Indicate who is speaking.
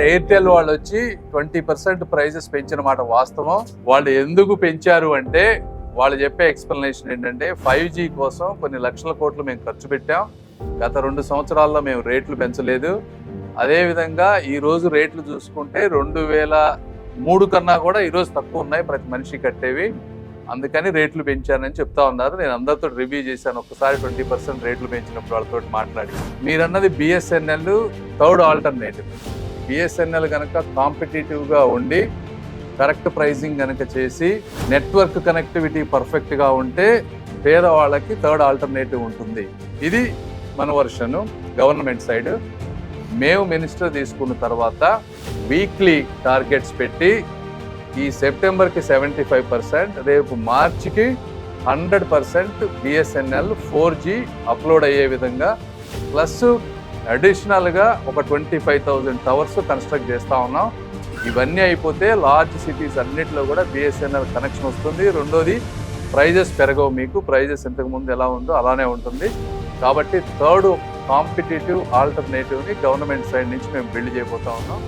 Speaker 1: Airtel వాళ్ళు వచ్చి twenty percent prices పెంచిన మాట వాస్తవం. వాళ్ళు ఎందుకు పెంచారు అంటే వాళ్ళు చెప్పే ఎక్స్ప్లెనేషన్ ఏంటంటే ఫైవ్ జీ కోసం కొన్ని లక్షల కోట్లు మేము ఖర్చు పెట్టాం. గత రెండు సంవత్సరాల్లో మేము రేట్లు పెంచలేదు. అదేవిధంగా ఈరోజు రేట్లు చూసుకుంటే రెండు వేల మూడు కన్నా కూడా ఈరోజు తక్కువ ఉన్నాయి ప్రతి మనిషి కట్టేవి. అందుకని రేట్లు పెంచానని చెప్తా ఉన్నారు. నేను అందరితో రివ్యూ చేశాను. ఒకసారి ట్వంటీ పర్సెంట్ రేట్లు పెంచినప్పుడు వాళ్ళతో మాట్లాడి. మీరన్నది బిఎస్ఎన్ఎల్ థర్డ్ ఆల్టర్నేటివ్. బిఎస్ఎన్ఎల్ కనుక కాంపిటేటివ్గా ఉండి కరెక్ట్ ప్రైజింగ్ కనుక చేసి నెట్వర్క్ కనెక్టివిటీ పర్ఫెక్ట్గా ఉంటే పేదవాళ్ళకి థర్డ్ ఆల్టర్నేటివ్ ఉంటుంది. ఇది మన వర్షన్ గవర్నమెంట్ సైడ్. మేము మినిస్టర్ తీసుకున్న తర్వాత వీక్లీ టార్గెట్స్ పెట్టి ఈ సెప్టెంబర్కి సెవెంటీ ఫైవ్ పర్సెంట్ రేపు మార్చికి hundred percent BSNL four G upload అయ్యే విధంగా ప్లస్ అడిషనల్గా ఒక twenty five thousand towers construct చేస్తూ ఉన్నాం. ఇవన్నీ అయిపోతే లార్జ్ సిటీస్ అన్నిటిలో కూడా బిఎస్ఎన్ఎల్ కనెక్షన్ వస్తుంది. రెండోది ప్రైజెస్ పెరగవు మీకు. ప్రైజెస్ ఇంతకుముందు ఎలా ఉందో అలానే ఉంటుంది. కాబట్టి థర్డ్ కాంపిటేటివ్ ఆల్టర్నేటివ్ని గవర్నమెంట్ సైడ్ నుంచి మేము బిల్డ్ చేయబోతా ఉన్నాం.